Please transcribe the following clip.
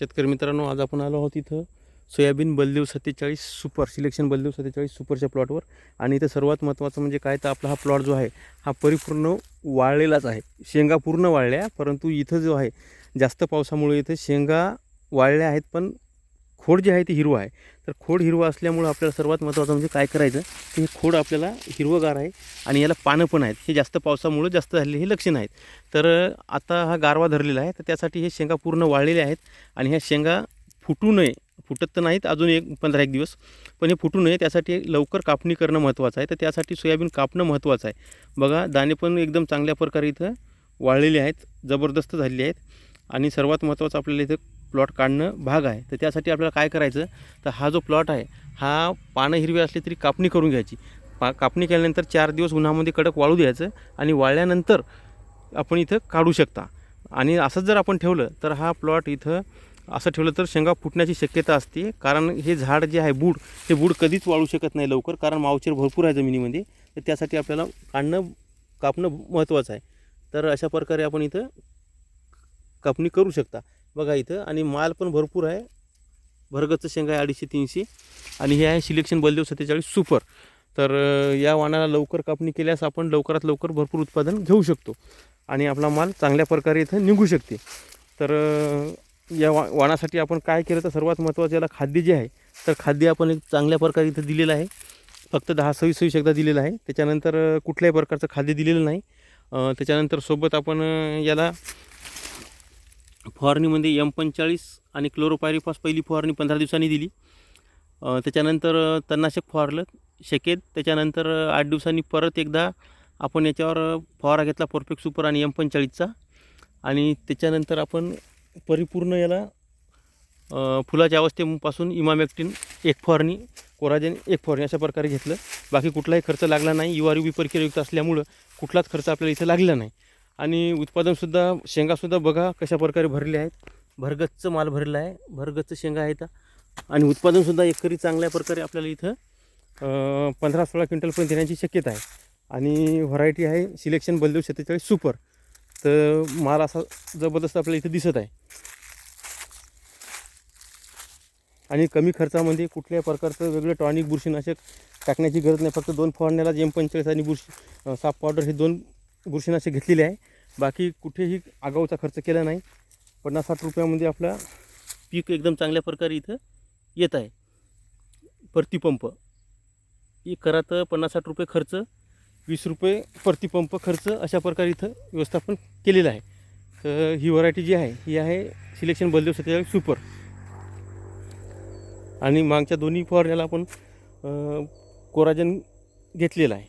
शेतकरी मित्रांनो आज आपण आलो आहोत इथं सोयाबीन बलदेव सत्तेचाळीस सुपर सिलेक्शन बलदेव सत्तेचाळीस सुपरच्या प्लॉटवर. आणि इथं सर्वात महत्त्वाचं म्हणजे काय तर आपला हा प्लॉट जो आहे हा परिपूर्ण वाळलेलाच आहे. शेंगा पूर्ण वाळल्या परंतु इथं जो आहे जास्त पावसामुळे इथं शेंगा वाळल्या आहेत पण खोड जे आहे ते हिरवं आहे. तर खोड हिरवं असल्यामुळं आपल्याला सर्वात महत्त्वाचं म्हणजे काय करायचं? की हे खोड आपल्याला हिरवंगार आहे आणि याला पानं पण आहेत. हे जास्त पावसामुळं जास्त झालेले हे लक्षण आहेत. तर आता हा गारवा धरलेला आहे. तर त्यासाठी हे शेंगा पूर्ण वाळलेले आहेत आणि ह्या शेंगा फुटू नये. फुटत तर नाहीत अजून एक पंधरा एक दिवस. पण हे फुटू नये. त्यासाठी लवकर कापणी करणं महत्त्वाचं आहे. तर त्यासाठी सोयाबीन कापणं महत्त्वाचं आहे. बघा दाणे पण एकदम चांगल्या प्रकारे इथं वाळलेले आहेत. जबरदस्त झालेले आहेत. आणि सर्वात महत्त्वाचं आपल्याला इथं प्लॉट काढणं भाग आहे. तर त्यासाठी आपल्याला काय करायचं? तर हा जो प्लॉट आहे हा पानं हिरवी असली तरी कापणी करून घ्यायची. पा कापणी केल्यानंतर चार दिवस उन्हामध्ये कडक वाळू द्यायचं आणि वाळल्यानंतर आपण इथं काढू शकता. आणि असंच जर आपण ठेवलं तर हा प्लॉट इथं असं ठेवलं तर शेंगा फुटण्याची शक्यता असते. कारण हे झाड जे आहे बूड हे बूड कधीच वाळू शकत नाही लवकर. कारण मावचेर भरपूर आहे जमिनीमध्ये. तर त्यासाठी आपल्याला काढणं कापणं महत्त्वाचं आहे. तर अशा प्रकारे आपण इथं कापणी करू शकता. बघा इथं. आणि माल पण भरपूर आहे. भरगतचं शेंगा आहे अडीचशे तीनशे. आणि हे आहे सिलेक्शन बलदेव सत्तेचाळीस सुपर. तर या वाणाला लवकर कापणी केल्यास आपण लवकरात लवकर भरपूर उत्पादन घेऊ शकतो. आणि आपला माल चांगल्या प्रकारे इथं निघू शकते. तर या वा वाणासाठी आपण काय केलं तर सर्वात महत्त्वाचं याला खाद्य जे आहे तर खाद्य आपण एक चांगल्या प्रकारे इथं दिलेलं आहे. फक्त दहा सव्वीस सव्वीस एकदा दिलेलं आहे. त्याच्यानंतर कुठल्याही प्रकारचं खाद्य दिलेलं नाही. त्याच्यानंतर सोबत आपण याला फवारणीमध्ये एम पंचेचाळीस आणि क्लोरोपायरिफॉस पहिली फवारणी पंधरा दिवसांनी दिली. त्याच्यानंतर तणनाशक फवारलं. शकेत त्याच्यानंतर आठ दिवसांनी परत एकदा आपण याच्यावर फवारा घेतला परफेक्ट सुपर आणि एम पंचेचाळीसचा. आणि त्याच्यानंतर आपण परिपूर्ण याला फुलाच्या अवस्थेपासून इमामॅक्टिन एक फवारणी कोराजेन एक फवारणी अशा प्रकारे घेतलं. बाकी कुठलाही खर्च लागला नाही. यू बी प्रक्रियायुक्त असल्यामुळं कुठलाच खर्च आपल्याला इथं लागला नाही. आणि उत्पादनसुद्धा शेंगासुद्धा बघा कशा प्रकारे भरले आहेत. भरगच्च माल भरलेला आहे. भरगच्च शेंगा आहेत. आणि उत्पादनसुद्धा एकरी चांगल्या प्रकारे आपल्याला इथं पंधरा सोळा क्विंटलपर्यंत येण्याची शक्यता आहे. आणि व्हरायटी आहे. सिलेक्शन बलदेव सत्तेचाळीस सुपर तर माल असा जबरदस्त आपल्याला इथं दिसत आहे. आणि कमी खर्चामध्ये कुठल्याही प्रकारचं वेगळं टॉनिक बुरशीनाशक टाकण्याची गरज नाही. फक्त दोन फवारण्याला एम पंचेचाळीस आणि बुरशी साप पावडर हे दोन बुरशीनाशक घेतलेले आहे. बाकी कुठेही आगाऊचा खर्च केला नाही. पन्नास साठ रुपयामध्ये आपला पीक एकदम चांगल्या प्रकारे इथं येत आहे. प्रतिपंप एक करा तर पन्नास साठ रुपये खर्च वीस रुपये प्रतिपंप खर्च अशा प्रकारे इथं व्यवस्थापन केलेलं आहे. तर ही व्हरायटी जी आहे ही आहे सिलेक्शन बलदेव सत्तेचाळीस सुपर. आणि मागच्या दोन्ही फवारण्याला आपण कोराजन घेतलेला आहे.